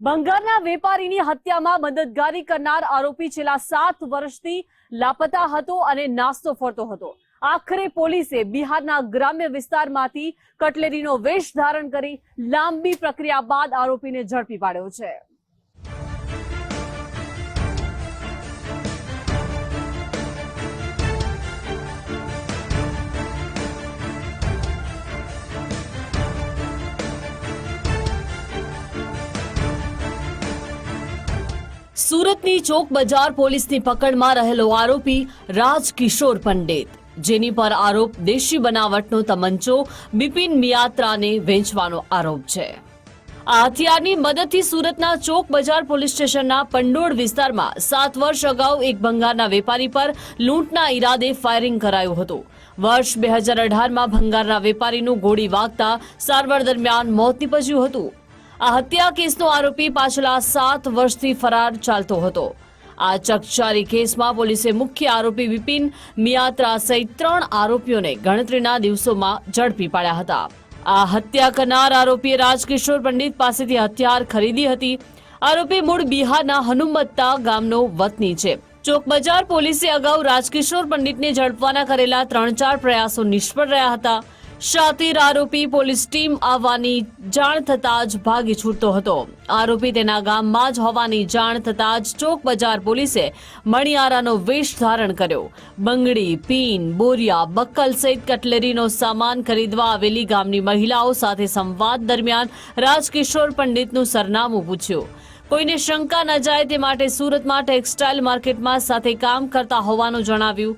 ભંગારના વેપારીની હત્યામાં મદદગારી કરનાર આરોપી છેલ્લા સાત વર્ષથી લાપતા હતો અને નાસ્તો ફરતો હતો. આખરે પોલીસે બિહારના ગ્રામ્ય વિસ્તારમાંથી કટલેરીનો વેશ ધારણ કરી લાંબી પ્રક્રિયા બાદ આરોપીને ઝડપી પાડ્યો છે. સુરતની ચોક બજાર પોલીસની પકડમાં રહેલો આરોપી રાજ કિશોર પંડિત. જેની પર આરોપ દેશી બનાવટનો તમંચો બિપિન મિયાત્રાને વેચવાનો આરોપ છે. આ હથિયારની મદદથી સુરતના ચોક બજાર પોલીસ સ્ટેશનના પંડોળ વિસ્તારમાં સાત વર્ષ અગાઉ એક ભંગારના વેપારી પર લૂંટના ઈરાદે ફાયરિંગ કરાયું હતું. વર્ષ બે હજાર અઢારમાં ભંગારના વેપારીનું ગોળી વાગતા સારવાર દરમિયાન મોત નીપજ્યું હતું. આ હત્યા કેસનો આરોપી પાછલા સાત વર્ષથી ફરાર ચાલતો હતો. આ ચકચારી કેસમાં પોલીસે મુખ્ય આરોપી વિપિન મિયાત્રા સહિત ત્રણ આરોપીઓને ગણતરીના દિવસોમાં ઝડપી પાડ્યા હતા. આ હત્યા કરનાર આરોપીએ રાજકિશોર પંડિત પાસેથી હથિયાર ખરીદી હતી. આરોપી મૂળ બિહારના હનુમત્તા ગામનો વતની છે. ચોક બજાર પોલીસે અગાઉ રાજકિશોર પંડિતને ઝડપવાના કરેલા ત્રણ ચાર પ્રયાસો નિષ્ફળ રહ્યા હતા. શાતીર આરોપી પોલીસ ટીમ આવવાની જાણ થતાં જ ભાગી છૂટતો હતો. આરોપી તેના ગામમાં જ હોવાની જાણ થતાં જ ચોક બજાર પોલીસે મણિયારાનો વેશ ધારણ કર્યો. બંગડી, પીન, બોરિયા, બક્કલ સહિત કટલેરીનો સામાન ખરીદવા આવેલી ગામની મહિલાઓ સાથે સંવાદ દરમિયાન રાજકિશોર પંડિતનું સરનામું પૂછ્યું. કોઈને શંકા ન જાય તે માટે સુરતમાં ટેક્સટાઇલ માર્કેટમાં સાથે કામ કરતા હોવાનું જણાવ્યું.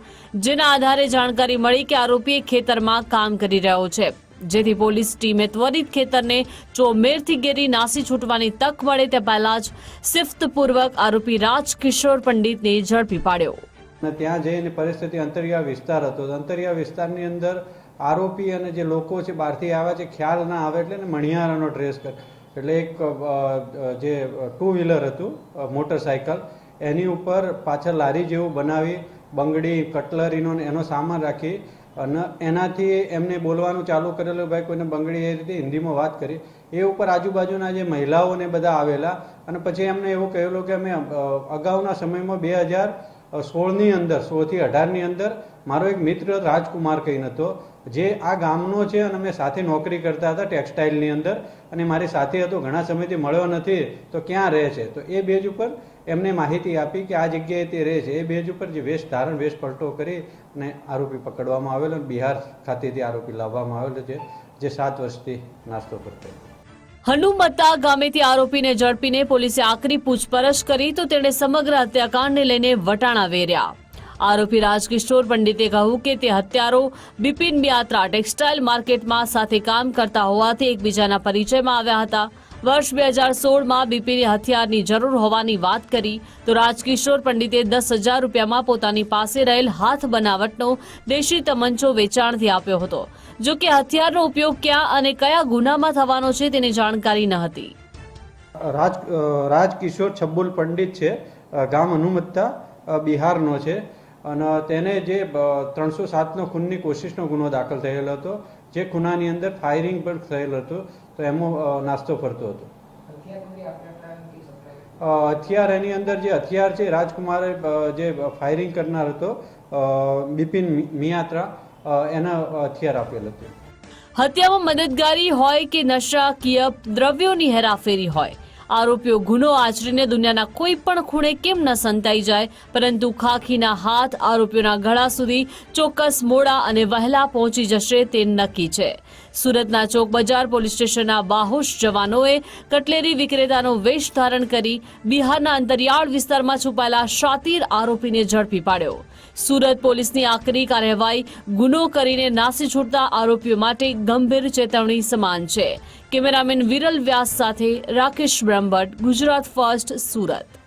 જેના આધારે જાણકારી મળી કે આરોપી ખેતરમાં કામ કરી રહ્યો છે. જેથી પોલીસ ટીમે ત્વરિત ખેતરને ચોમેરથી ઘેરી નાસી છૂટવાની તક મળે તે પહેલા જ સિફ્તપૂર્વક આરોપી રાજકિશોર પંડિતને ઝડપી પાડ્યો. અને ત્યાં જઈને પરિસ્થિતિ અંતરિયાળ વિસ્તાર હતો. અંતરિયાળ વિસ્તારની અંદર આરોપી અને જે લોકો છે, બહારથી આવ્યા છે, ખ્યાલ ના આવે એટલે મણિયારાનો ડ્રેસ કર એટલે એક જે ટુ વ્હીલર હતું મોટરસાયકલ, એની ઉપર પાછળ લારી જેવું બનાવી, બંગડી કટલરીનો એનો સામાન રાખી, અને એનાથી એમને બોલવાનું ચાલુ કરેલું, ભાઈ, કોઈને બંગડી એ રીતે હિન્દીમાં વાત કરી. એ ઉપર આજુબાજુના જે મહિલાઓને બધા આવેલા, અને પછી એમને એવું કહેલું કે અમે અગાઉના સમયમાં બે હજાર સોળની અંદર, સોળથી અઢારની અંદર, મારો એક મિત્ર રાજકુમાર કહીને હતો જે આ ગામનો છે અને અમે સાથે નોકરી કરતા હતા ટેક્સટાઇલની અંદર અને મારી સાથે હતો, ઘણા સમયથી મળ્યો નથી, તો ક્યાં રહે છે? તો એ બેજ ઉપર એમને માહિતી આપી કે આ જગ્યાએ તે રહે છે. એ બેજ ઉપર જે વેશ ધારણ, વેશ પલટો કરી અને આરોપી પકડવામાં આવેલો અને બિહાર ખાતેથી આરોપી લાવવામાં આવેલો છે, જે સાત વર્ષથી નાસ્તો કરતો હતો. હનુમત્તા ગામેથી આરોપીને ઝડપીને પોલીસે આકરી પૂછપરછ કરી, તો તેણે સમગ્ર હત્યાકાંડને લઈને વટાણા વેર્યા. આરોપી રાજકિશોર પંડિતે કહ્યું કે તે હત્યારો બિપિન યાત્રા ટેક્સટાઇલ માર્કેટમાં સાથે કામ કરતા હોવાથી એકબીજાના પરિચયમાં આવ્યા હતા. વર્ષ બે હજાર સોળમાં બીપીને હથિયારની જરૂર હોવાની વાત કરી તો રાજકિશોર પંડિતે દસ હજાર રૂપિયામાં પોતાની પાસે રહેલ હાથ બનાવટનો દેશી તમંચો વેચાણથી આપ્યો હતો. જો કે હથિયારનો ઉપયોગ ક્યાં અને કયા ગુનામાં થવાનો છે તેની જાણકારી ન હતી. રાજ અ, છબ્બુલ પંડિત છે. ગામ હનુમત્તા બિહારનો છે. અને તેને જે ત્રણસો સાતનો ખૂનની કોશિશનો ગુનો દાખલ થયેલો હતો જે ખૂનાની અંદર ફાયરિંગ પણ થયેલ હતું તો એમો નાસ્તો ફરતો હતો. હથિયાર એની અંદર જે હથિયાર છે રાજકુમારે જે ફાયરિંગ કરનાર હતો બિપિન મિયાત્રા એના હથિયાર આપેલ હતું. હત્યામાં મદદગારી હોય કે નશાકીય દ્રવ્યોની હેરાફેરી હોય? આરોપીઓ ગુનો આચરીને દુનિયાના કોઈ પણ ખૂણે કેમ ન સંતાઈ જાય, પરંતુ ખાખીના હાથ આરોપીઓના ગળા સુધી ચોક્કસ મોડા અને વહેલા પહોંચી જશે તે નક્કી છે. સુરતના ચોક બજાર પોલીસ સ્ટેશનના બાહોશ જવાનોએ કટલેરી વિક્રેતાનો વેશ ધારણ કરી બિહારના અંતરિયાળ વિસ્તારમાં છુપાયેલા શાતીર આરોપીને ઝડપી પાડ્યો. સુરત પોલીસની આકરી કાર્યવાહી ગુનો કરીને નાસી છૂટતા આરોપીઓ માટે ગંભીર ચેતવણી સમાન છે. કેમેરામેન વિરલ વ્યાસ સાથે રાકેશ બ્રહ્મભટ્ટ, ગુજરાત ફર્સ્ટ, સુરત.